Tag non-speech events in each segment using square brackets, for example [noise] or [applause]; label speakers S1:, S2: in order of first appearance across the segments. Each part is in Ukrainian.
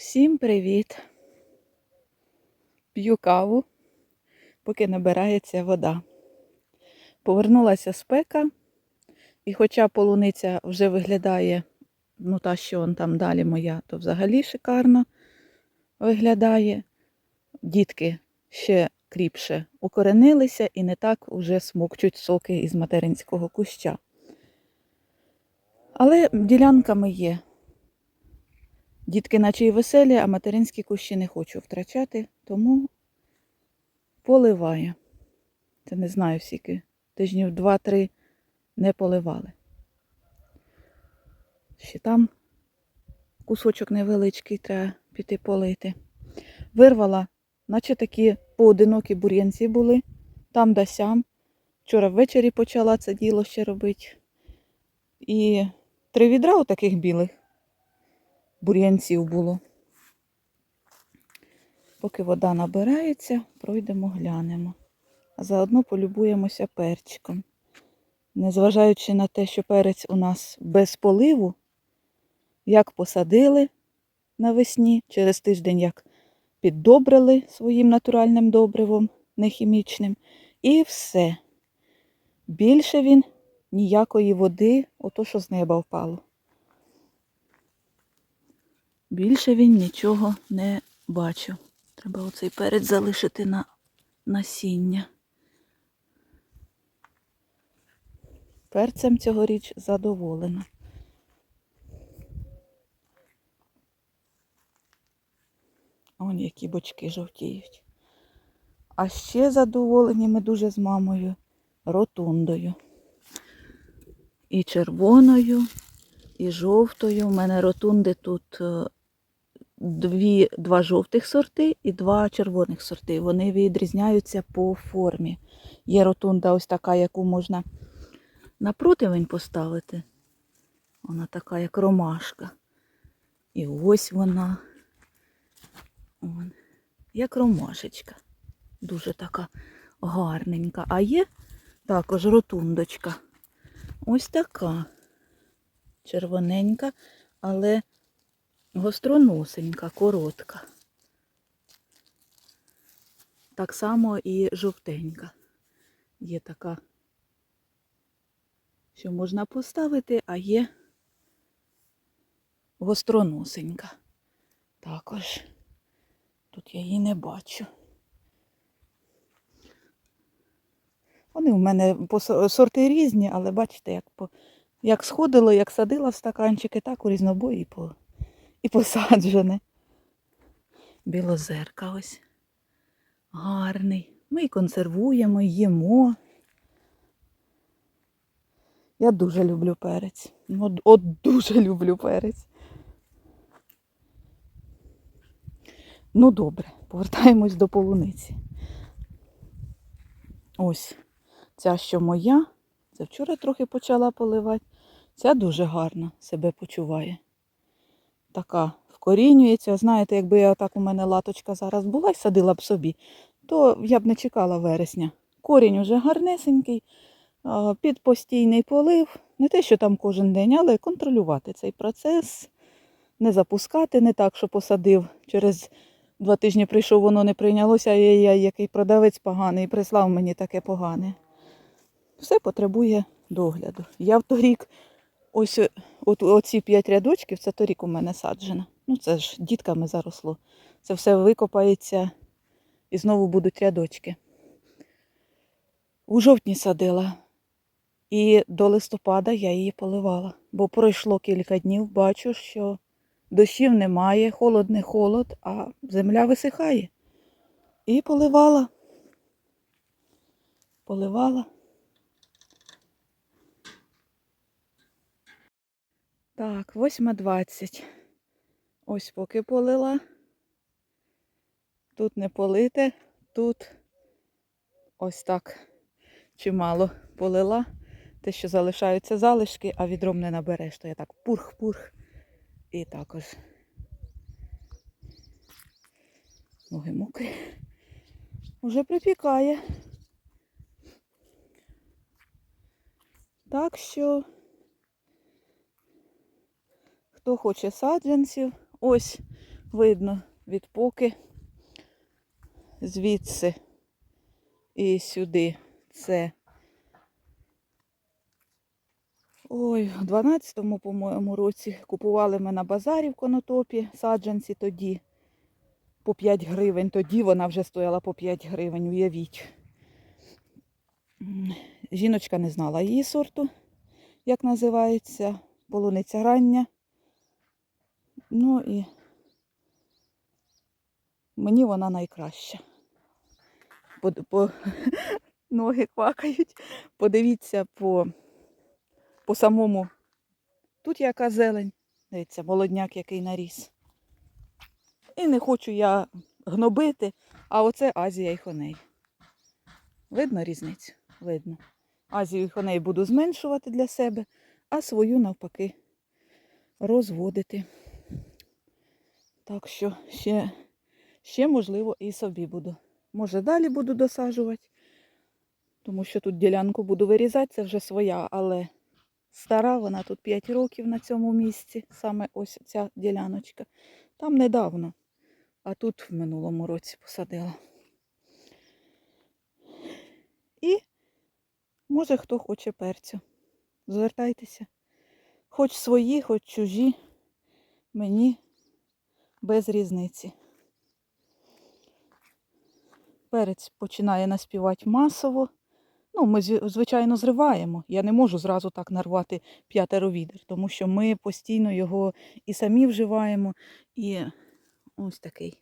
S1: Всім привіт! П'ю каву, поки набирається вода. Повернулася спека, і хоча полуниця вже виглядає, ну та, що он там далі моя, то взагалі шикарно виглядає. Дітки ще кріпше укоренилися і не так вже смокчуть соки із материнського куща. Але ділянками є. Дітки наче і веселі, а материнські кущі не хочу втрачати, тому поливаю. Це не знаю скільки. Тижнів два-три не поливали. Ще там кусочок невеличкий треба піти полити. Вирвала, наче такі поодинокі бур'янці були, там да сям. Вчора ввечері почала це діло ще робити. І три відра у таких білих бур'янців було. Поки вода набирається, пройдемо, глянемо. А заодно полюбуємося перчиком. Незважаючи на те, що перець у нас без поливу, як посадили навесні, через тиждень як піддобрили своїм натуральним добривом, нехімічним, і все. Більше він ніякої води, ото що з неба впало. Більше він нічого не бачу. Треба оцей перець залишити на насіння. Перцем цьогоріч задоволена. Он які бочки жовтіють. А ще задоволені ми дуже з мамою ротундою. І червоною, і жовтою. У мене ротунди тут е, дві, два жовтих сорти і два червоних сорти. Вони відрізняються по формі. Є ротунда ось така, яку можна на противень поставити. Вона така, як ромашка. І ось вона. Вон, як ромашечка. Дуже така гарненька. А є також ротундочка. Ось така. Червоненька, але гостроносенька, коротка. Так само і жовтенька. Є така, що можна поставити, а є гостроносенька. Також тут я її не бачу. Вони в мене сорти різні, але бачите, як, по, як сходило, як садила в стаканчики, так у різнобої по, і посаджене. Білозерка ось гарний. Ми і консервуємо, і їмо. Я дуже люблю перець. От, от дуже люблю перець. Ну добре, повертаємось до полуниці. Ось ця, що моя, це вчора трохи почала поливати. Ця дуже гарно себе почуває. Така вкорінюється. Знаєте, якби я так у мене латочка зараз була і садила б собі, то я б не чекала вересня. Корінь уже гарнесенький, під постійний полив. Не те, що там кожен день, але контролювати цей процес, не запускати, не так, що посадив. Через два тижні прийшов, воно не прийнялося, ай-яй-яй, який продавець поганий, прислав мені таке погане. Все потребує догляду. Я в торік, ось от, оці п'ять рядочків, це торік у мене саджено. Ну це ж дітками заросло. Це все викопається і знову будуть рядочки. У жовтні садила. І до листопада я її поливала. Бо пройшло кілька днів, бачу, що дощів немає, холод не холод, а земля висихає. І поливала. Поливала. Так, 8.20. Ось поки полила. Тут не полите, тут ось так чимало полила. Те, що залишаються залишки, а відром не набереш, то я так пурх-пурх. І також ноги мокрі. Уже припікає. Так що, хто хоче саджанців, ось видно відпоки звідси і сюди. Це. Ой, в 12-му, по-моєму, році купували ми на базарі в конотопі саджанці тоді по 5 гривень. Тоді вона вже стояла по 5 гривень, уявіть. Жіночка не знала її сорту, як називається, полуниця рання. Ну і мені вона найкраща. По, по, [laughs] ноги квакають. Подивіться по, по самому. Тут яка зелень. Дивіться, молодняк який наріс. І не хочу я гнобити, а оце Азія і хоней. Видно різницю? Видно. Азію і хоней буду зменшувати для себе, а свою навпаки розводити. Так що ще, ще можливо, і собі буду. Може, далі буду досаджувати, тому що тут ділянку буду вирізати, це вже своя, але стара, вона тут 5 років на цьому місці, саме ось ця діляночка. Там недавно, а тут в минулому році посадила. І, може, хто хоче перцю. Звертайтеся. Хоч свої, хоч чужі, мені без різниці. Перець починає наспівати масово. Ну, ми, звичайно, зриваємо. Я не можу зразу так нарвати п'ятеро відер, тому що ми постійно його і самі вживаємо. І ось такий.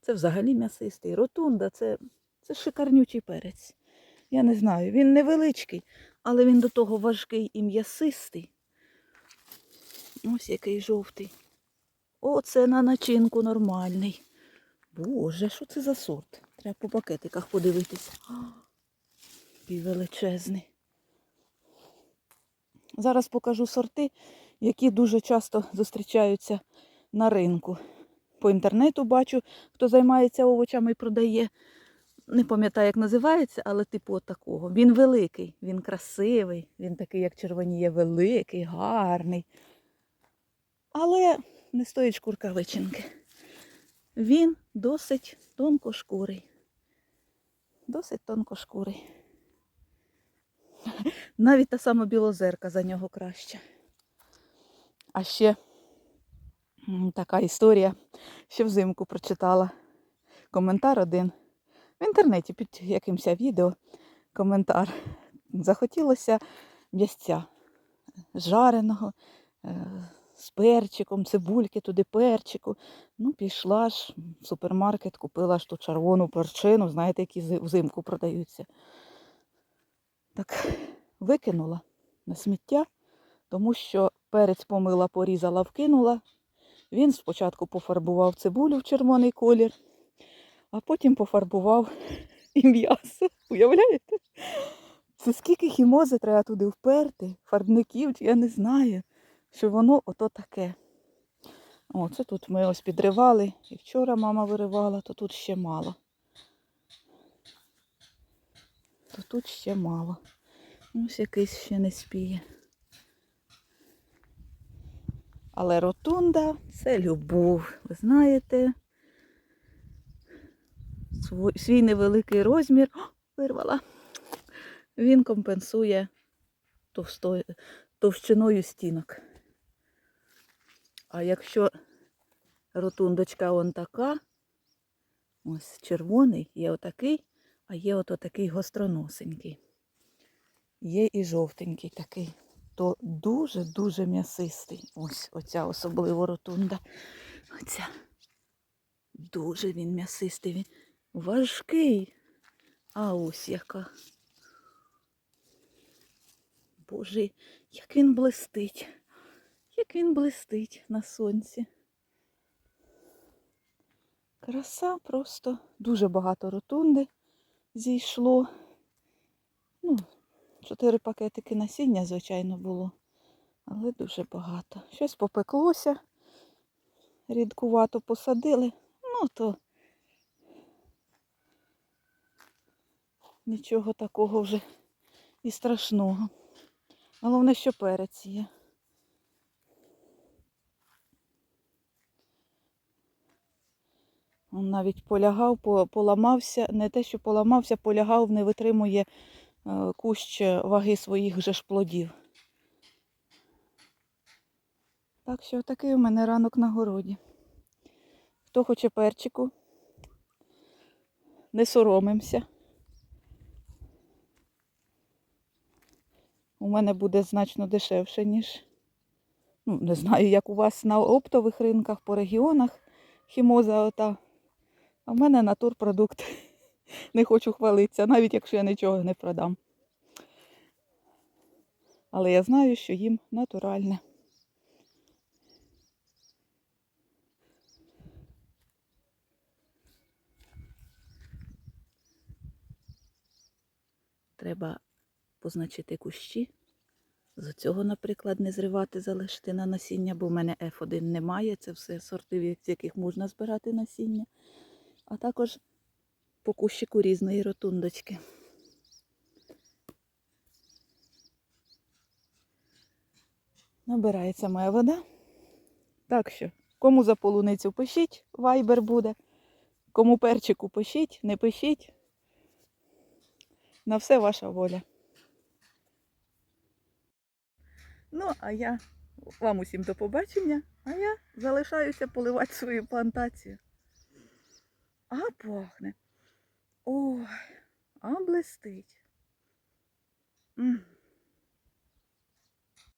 S1: Це взагалі м'ясистий. Ротунда це, це шикарнючий перець. Я не знаю, він невеличкий, але він до того важкий і м'ясистий. Ось який жовтий. Оце на начинку нормальний. Боже, що це за сорт? Треба по пакетиках подивитися. Який величезний. Зараз покажу сорти, які дуже часто зустрічаються на ринку. По інтернету бачу, хто займається овочами і продає. Не пам'ятаю, як називається, але типу такого. Він великий, він красивий, він такий, як червоніє, великий, гарний. Але не стоїть шкурка вичинки. Він досить тонкошкурий. Досить тонкошкурий. [laughs] Навіть та сама білозерка за нього краще. А ще така історія, що взимку прочитала. Коментар один. В інтернеті під якимось відео коментар. Захотілося м'ясця жареного, е, з перчиком, цибульки туди перчику. Ну, пішла ж в супермаркет, купила ж ту червону перчину, знаєте, які взимку продаються. Так, викинула на сміття, тому що перець помила, порізала, вкинула. Він спочатку пофарбував цибулю в червоний колір, а потім пофарбував [laughs] і м'ясо. Уявляєте? Це скільки хімози треба туди вперти, фарбників, я не знаю, що воно ото таке. О, це тут ми ось підривали. І вчора мама виривала, то тут ще мало. То тут ще мало. Ось якийсь ще не спіє. Але ротунда це любов. Ви знаєте. Свій невеликий розмір. О, вирвала. Він компенсує товсто- товщиною стінок. А якщо ротундочка он така, ось червоний, є отакий, а є от такий гостроносенький. Є і жовтенький такий, то дуже-дуже м'ясистий. Ось оця особливо ротунда. Оця. Дуже він м'ясистий, він важкий. А ось яка. Боже, як він блистить. Як він блистить на сонці. Краса просто дуже багато ротунди зійшло. Ну, чотири пакетики насіння, звичайно, було, але дуже багато. Щось попеклося, рідкувато посадили, ну то нічого такого вже і страшного. Головне, що перець є. Навіть полягав, поламався, не те, що поламався, полягав, не витримує е, кущ ваги своїх же ж плодів. Так що такий у мене ранок на городі. Хто хоче перчику, не соромимося. У мене буде значно дешевше, ніж. Ну, не знаю, як у вас на оптових ринках по регіонах хімоза ота. А в мене натурпродукт. [laughs] Не хочу хвалитися, навіть якщо я нічого не продам. Але я знаю, що їм натуральне. Треба позначити кущі. З цього, наприклад, не зривати, залишити на насіння, бо в мене F1 немає. Це все сорти, з яких можна збирати насіння. А також по кущику різної ротундочки. Набирається моя вода. Так що, кому за полуницю пишіть, вайбер буде. Кому перчику пишіть, не пишіть. На все ваша воля. Ну, а я вам усім до побачення, а я залишаюся поливати свою плантацію. А пахне. Ой, а блистить. М.